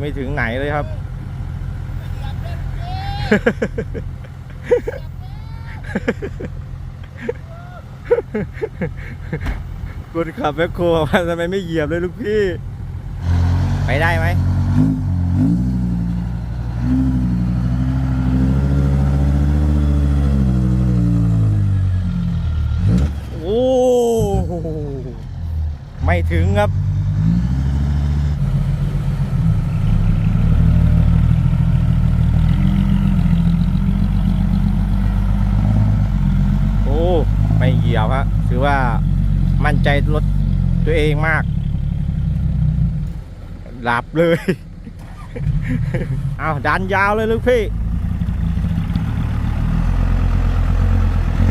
ไม่ถึงไหนเลยครับคนขับแมคโครมาทำไมไม่เหยียบเลยลูกพี่ ไปได้ไหมโอ้โหไม่ถึงครับ โอ้ ไม่เหยียบฮะถือว่ามั่น ใจรถตัวเองมาก หลับเลย เอาดันยาวเลยลูกพี่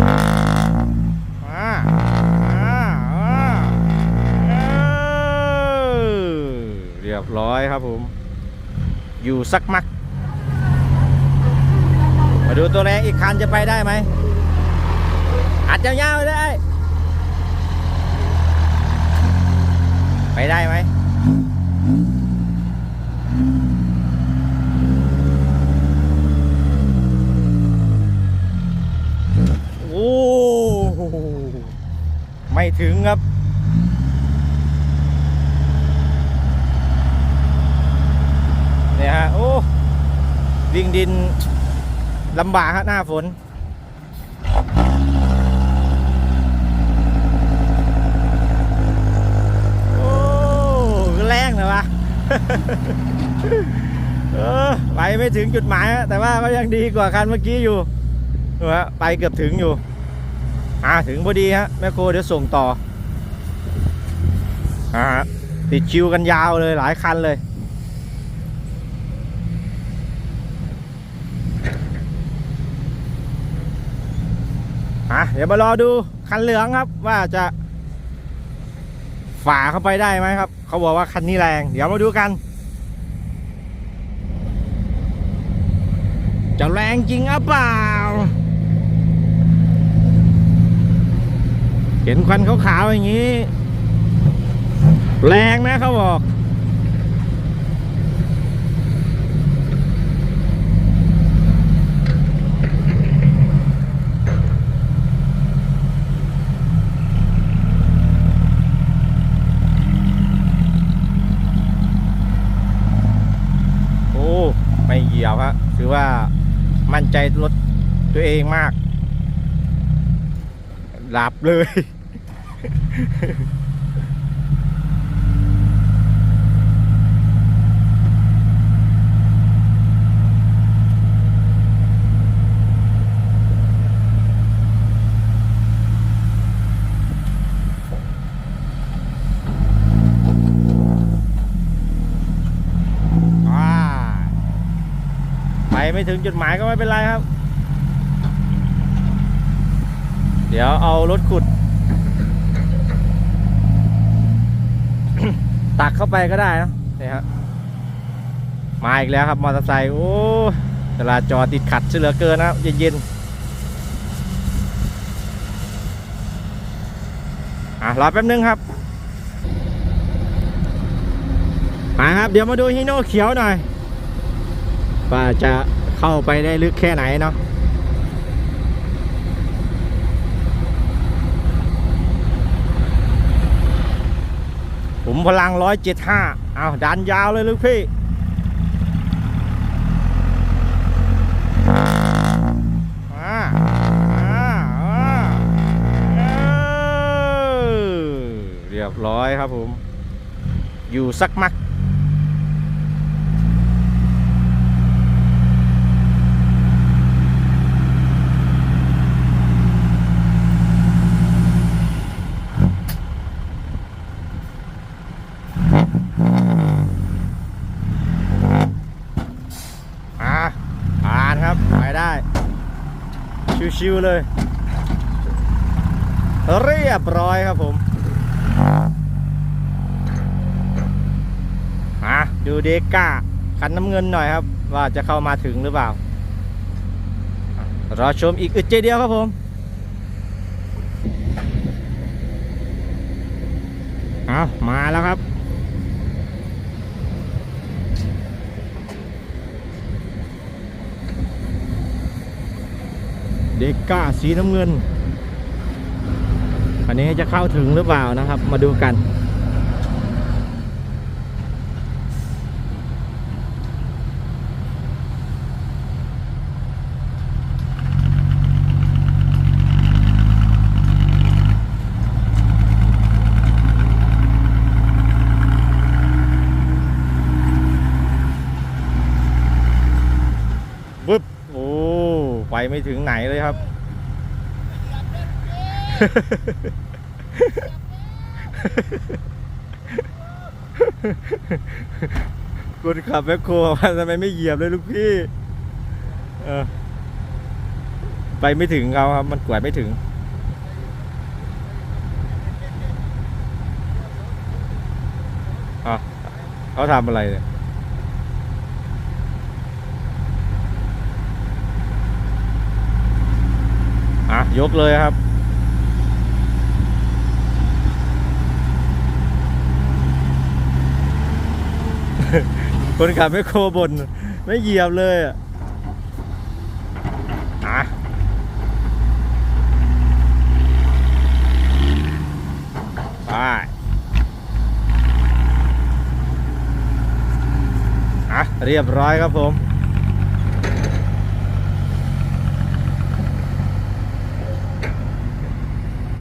มามาเออเรียบร้อยครับผม อยู่สักมัก มาดูตัวแรงอีกคันจะไปได้ไหมอัดยาวๆไปเลย ไปได้ไหมโอ้โหไม่ถึงครับเนี่ยฮะโอ้วิ่งดินลำบากฮะหน้าฝน โอ้แร งเลยวะเออไปไม่ถึงจุดหมาย แต่ว่าก็ยังดีกว่าคันเมื่อกี้อยู่ดูฮะไปเกือบถึงอยู่อ่าถึงพอดีฮะแม่โคเดี๋ยวส่งต่ออ่าติดคิวกันยาวเลยหลายคันเลยอะเดี๋ยวมารอดูคันเหลืองครับว่าจะ ฝ่าเข้าไปได้ไหมครับ เขาบอกว่าคันนี้แรง เดี๋ยวมาดูกัน จะแรงจริงหรือเปล่า เห็นควันขาวๆอย่างนี้ แรงนะเขาบอก โอ้ ไม่เหยียบฮะถือว่า มั่นใจรถตัวเองมาก หลับเลย อ่า ไปไม่ถึงจุดหมายก็ไม่เป็นไรครับ เดี๋ยวเอารถขุด ตักเข้าไปก็ได้นะนี่ฮะมาอีกแล้วครับมอเตอร์ไซค์โอ้จราจรติดขัดเสือเกินนะเย็นๆอะรอแป๊บนึงครับมาครับ เดี๋ยวมาดูฮิโน่เขียวหน่อยว่าจะ เข้าไปได้ลึกแค่ไหนเนาะผมพลังร้อยเจ็ดห้าเอาดันยาวเลยลูกพี่มามามาเออเรียบร้อยครับผม อยู่สักมัก อ่าผ่านครับ ไปได้ ชิวๆเลย เรียบร้อยครับผมอะดูเดก้าคันน้ำเงินหน่อยครับ ว่าจะเข้ามาถึงหรือเปล่า รอชมอีกอึดใจเดียวครับผมเอามาแล้วครับ เด็กก้าสีน้ำเงิน อันนี้จะเข้าถึงหรือเปล่านะครับ มาดูกัน บึ๊บ โอ้ ไปไม่ถึงไหนเลยครับคนขับแมคโครว่าทำไมไม่เหยียบเลยลูกพี่ไปไม่ถึงเขาครับ มันกวดไม่ถึงอะเขาทำอะไรเนี่ย อะ ยกเลยครับ คนขับไม่โคบน ไม่เหยียบเลยอะอะไปอะ เรียบร้อยครับผม